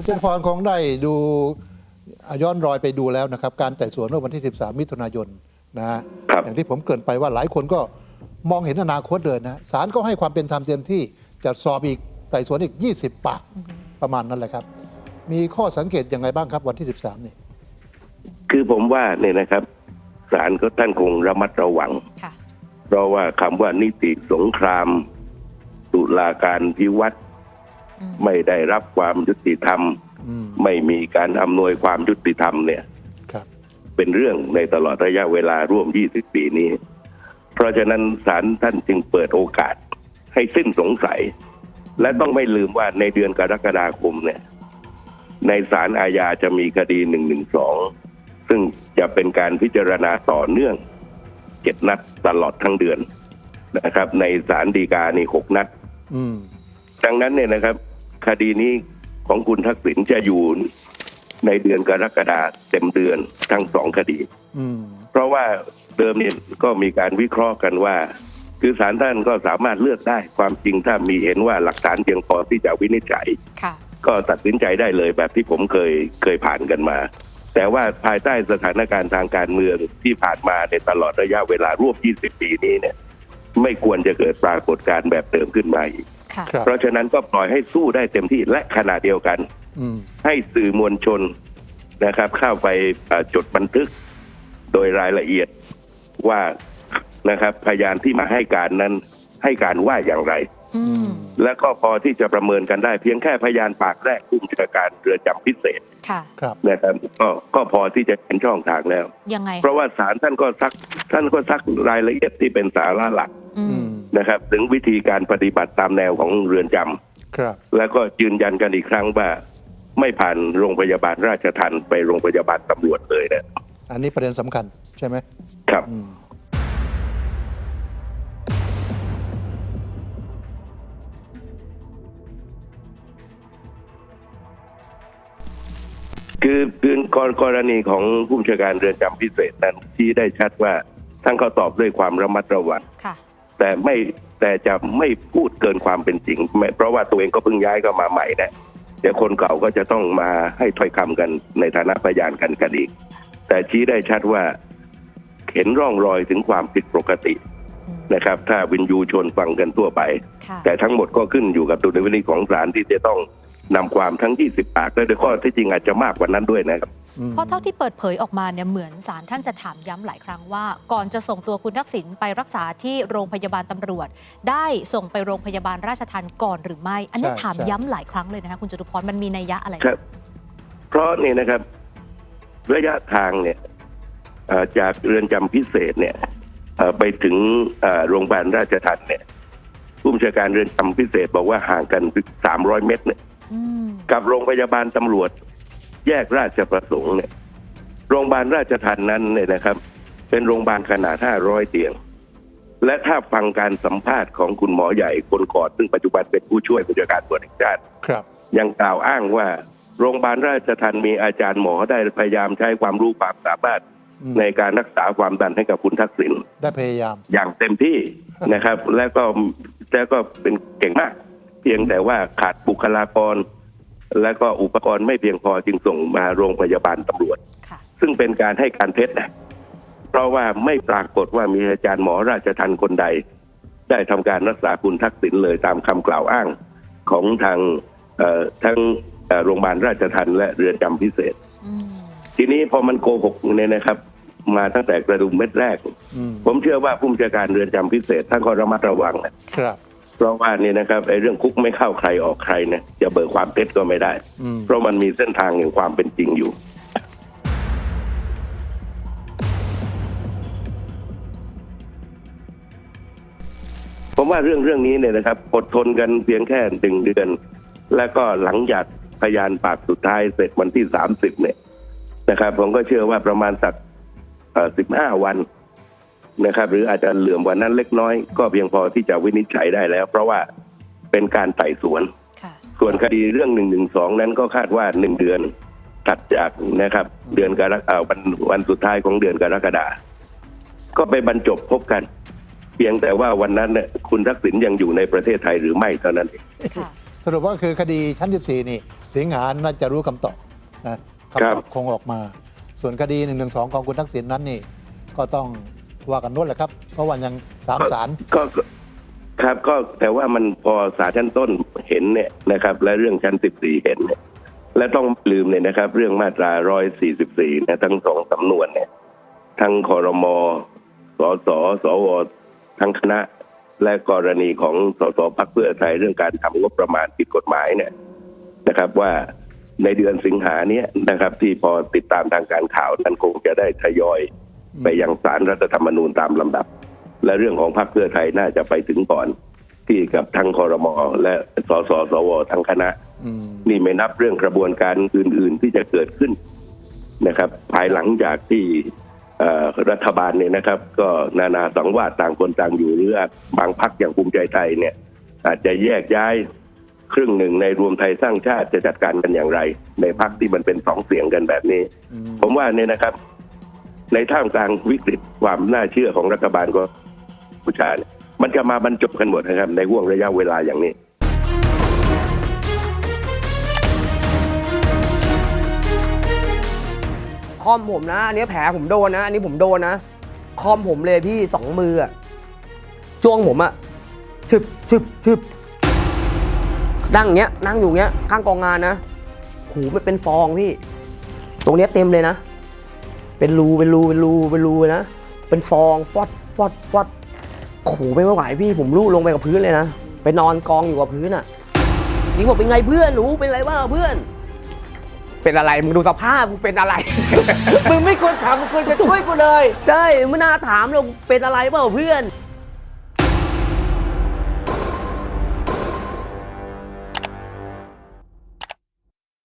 คุณจตุพรคงได้ดูอะย้อนรอยไปดูแล้วนะครับ การไต่สวนเมื่อวันที่ 13 มิถุนายนนะฮะครับอย่างที่ผมเกรินไปว่าหลายคนก็มองเห็นอนาคตเดินนะศาลก็ให้ความเป็นธรรมเต็มที่จะสอบอีกไต่สวนอีก 20 ปากประมาณนั้นแหละครับ มีข้อสังเกตยังไงบ้างครับวันที่ 13 นี่ คือผมว่าเนี่ยนะครับศาลก็ท่านคงระมัดระวังค่ะเพราะว่าคำว่านิติสงครามตุลาการพิวัตรอืม ไม่ได้รับความยุติธรรมอืมไม่มีการอำนวยความยุติธรรมเนี่ยครับเป็นเรื่องในตลอดระยะเวลาร่วม 20 ปีนี้ เพราะฉะนั้นศาลท่านจึงเปิดโอกาสให้สิ้นสงสัย และต้องไม่ลืมว่าในเดือนกรกฎาคมเนี่ย ในศาลอาญาจะมีคดี 112 ซึ่งจะเป็นการพิจารณาต่อเนื่องเจ็ดนัดตลอดทั้งเดือนนะครับ ในศาลฎีกานี่หกนัดอืมดังนั้นเนี่ยนะครับ คดีนี้ของคุณทักษิณจะอยู่ในเดือนกรกฎาเต็มเดือนทั้งสองคดีอืมเพราะว่าเดิมเนี่ยก็มีการวิเคราะห์กันว่า คือศาลท่านก็สามารถเลือกได้ความจริงถ้ามีเห็นว่าหลักฐานเพียงพอที่จะวินิจฉัยค่ะก็ตัดสินใจได้เลยแบบที่ผมเคยเคยผ่านกันมา แต่ว่าภายใต้สถานการณ์ทางการเมืองที่ผ่านมาในตลอดระยะเวลาร่วม 20 ปีนี้เนี่ย ไม่ควรจะเกิดปรากฏการณ์แบบเดิมขึ้นมาอีกค่ะครับ เพราะฉะนั้นก็ปล่อยให้สู้ได้เต็มที่และขณะเดียวกันอืมให้สื่อมวลชนนะครับ เข้าไปเอ่อจดบันทึกโดยรายละเอียดว่านะครับ พยานที่มาให้การนั้น ให้การว่าอย่างไรอืมและก็พอที่จะประเมินกันได้ เพียงแค่พยานปากแรกผู้บัญชาการเรือนจำพิเศษค่ะครับนะครับก็ก็พอที่จะเป็นช่องทางแล้วยังไงเพราะว่าศาลท่านก็ซัก ท่านก็ซักรายละเอียดที่เป็นสาระหลักอือืมม นะครับ ถึงวิธีการปฏิบัติตามแนวของเรือนจำครับ แล้วก็ยืนยันกันอีกครั้งว่า ไม่ผ่านโรงพยาบาลราชทันไปโรงพยาบาลตำรวจเลยนะอันนี้ประเด็นสำคัญใช่ไหมครับอืมคือคือกรกรณีของผู้บัญชาการเรือนจำพิเศษนั้นที่ได้ชัดว่าท่านเขาตอบด้วยความระมัดระวังค่ะ แต่ไม่แต่จะไม่พูดเกินความเป็นจริงไม่เพราะว่าตัวเองก็เพิ่งย้ายเข้ามาใหม่นะเดี๋ยวคนเก่าก็จะต้องมาให้ถ้อยคำกันในฐานะพยานกันกันอีก แต่ชี้ได้ชัดว่าเห็นร่องรอยถึงความผิดปกติอืมนะครับ ถ้าวินยูชนฟังกันทั่วไปค่ะแต่ทั้งหมดก็ขึ้นอยู่กับดุลยพินิจของศาลที่จะต้อง นำความทั้ง 20 ปากและโดยข้อที่จริงอาจจะมากกว่านั้นด้วยนะครับอืมเพราะเท่าที่เปิดเผยออกมาเนี่ยเหมือนศาลท่านจะถามย้ำหลายครั้งว่า ก่อนจะส่งตัวคุณทักษิณไปรักษาที่โรงพยาบาลตำรวจ ได้ส่งไปโรงพยาบาลราชทันก่อนหรือไม่ อันนี้ใช่ถามใช่ ย้ำหลายครั้งเลยนะคะคุณจตุพรมันมีนัยยะอะไรครับ เพราะนี่นะครับ ระยะทางเนี่ยเอ่อจากเรือนจำพิเศษเนี่ยเอ่อไปถึงเอ่อโรงพยาบาลราชทัณฑ์เนี่ยผู้บัญชาการเรือนจำพิเศษบอกว่าห่างกันสามร้อยเมตรเนี่ยอืม กับโรงพยาบาลตำรวจ แยกราชประสงค์เนี่ยโรงพยาบาลราชทัณฑ์นั้นเนี่ยนะครับ เป็นโรงพยาบาลขนาดห้าร้อยเตียง และถ้าฟังการสัมภาษณ์ของคุณหมอใหญ่คนก่อนซึ่งปัจจุบันเป็นผู้ช่วยผู้จัดการตรวจแห่งชาติครับ ยังกล่าวอ้างว่าโรงพยาบาลราชทันมีอาจารย์หมอได้พยายามใช้ความรู้ความสามารถอืมในการรักษาความดันให้กับคุณทักษิณได้พยายาม อย่างเต็มที่นะครับ แล้วก็แล้วก็เป็นเก่งมาก เพียงแต่ว่าขาดบุคลากร และก็อุปกรณ์ไม่เพียงพอจึงส่งมาโรงพยาบาลตำรวจ ค่ะ ซึ่งเป็นการให้การเท็จนะเพราะว่าไม่ปรากฏว่ามีอาจารย์หมอราชทันคนใด ได้ทำการรักษาคุณทักษิณเลยตามคำกล่าวอ้างของทางเอ่อทั้งเอ่อโรงพยาบาลราชทันและเรือนจำพิเศษ อืม ทีนี้พอมันโกหกเนี่ยนะครับ มาตั้งแต่กระดุมเม็ดแรก อืมผมเชื่อว่าผู้บัญชาการเรือนจำพิเศษท่านก็ระมัดระวังนะ ครับ เพราะว่านี่นะครับไอ้เรื่องคุกไม่เข้าใครออกใครเนี่ยจะเบิกความเท็จก็ไม่ได้อืมเพราะมันมีเส้นทางแห่งความเป็นจริงอยู่ผมว่าเรื่องเรื่องนี้เนี่ยนะครับอดทนกันเพียงแค่หนึ่งเดือน แล้วก็หลังจากพยานปากสุดท้ายเสร็จวันที่สามสิบเนี่ยนะครับ ผมก็เชื่อว่าประมาณสักสิบห้าวัน นะครับ หรืออาจจะเหลื่อมกว่านั้นเล็กน้อยก็เพียงพอที่จะวินิจฉัยได้แล้ว เพราะว่าเป็นการไต่สวนค่ะส่วนคดีเรื่องหนึ่งหนึ่งสองนั้นก็คาดว่าหนึ่งเดือนถัดจากนะครับ เดือนกรกฎาวันวันสุดท้ายของเดือนกรกฎาก็ไปบรรจบพบกัน เพียงแต่ว่าวันนั้นเนี่ยคุณทักษิณยังอยู่ในประเทศไทยหรือไม่เท่านั้นเองค่ะสรุปว่าคือคดีชั้น 14 นี่ สิงหาน่าจะรู้คำตอบนะคำตอบคงออกมา ส่วนคดี1นึของคุณทักษิณนั้นนี่ก็ต้อง ว่ากันนู้นแหละครับ เพราะว่ายังสามศาลก็ก็ครับก็แต่ว่ามันพอศาลชั้นต้นเห็นเนี่ยนะครับ และเรื่องชั้น14เห็นเนี่ยและต้องลืมเนี่ยนะครับ เรื่องมาตรา144นะทั้งสองสำนวนเนี่ย ทั้งคอรมอสสสวทั้งคณะ และกรณีของสสพักเพื่อไทยเรื่องการทำงบประมาณผิดกฎหมายเนี่ยนะครับว่าในเดือนสิงหาเนี้ยนะครับ ที่พอติดตามทางการข่าวนั้นคงจะได้ทยอย ไปยังสารรัฐธรรมนูญตามลำดับ และเรื่องของพรรคเพื่อไทยน่าจะไปถึงก่อน ที่กับทั้งคอรมอและสสสวทั้งคณะอืมนี่ไม่นับเรื่องกระบวนการอื่น ๆ ที่จะเกิดขึ้นนะครับ ภายหลังจากที่เอ่อรัฐบาลเนี่ยนะครับ ก็นานาสังวาสต่างคนต่างอยู่หรืออาจบางพักอย่างภูมิใจไทยเนี่ย อาจจะแยกย้ายครึ่งหนึ่งในรวมไทยสร้างชาติจะจัดการกันอย่างไร ในพักที่มันเป็นสองเสียงกันแบบนี้อืมผมว่าเนี่ยนะครับ ในท่ามกลางวิกฤตความน่าเชื่อของรัฐบาลก็ผู้ชาเนี่ยมันจะมาบรรจบกันหมดนะครับ ในห่วงระยะเวลาอย่างนี้คอมผมนะ อันนี้แผลผมโดนนะ อันนี้ผมโดนนะ คอมผมเลยพี่สองมืออะจ้วงผมอะชึบชึบชึบนั่งเงี้ยนั่งอยู่เงี้ยข้างกองงานนะ หูมันเป็นฟองพี่ ตรงเนี้ยเต็มเลยนะ เป็นรูเป็นรูเป็นรูเป็นรูเลยนะ เป็นฟองฟอดฟอดฟอดหูไม่ไหวพี่ผมลูกลงไปกับพื้นเลยนะ ไปนอนกองอยู่กับพื้นอะยิงบอกเป็นไงเพื่อนหนูเป็นอะไรบ้างเพื่อน เป็นอะไรมึงดูสภาพกูเป็นอะไร มึงไม่ควรถามมึงควรจะช่วยกูเลย ใช่ไม่น่าถามหรอกเป็นอะไรเปล่าเพื่อน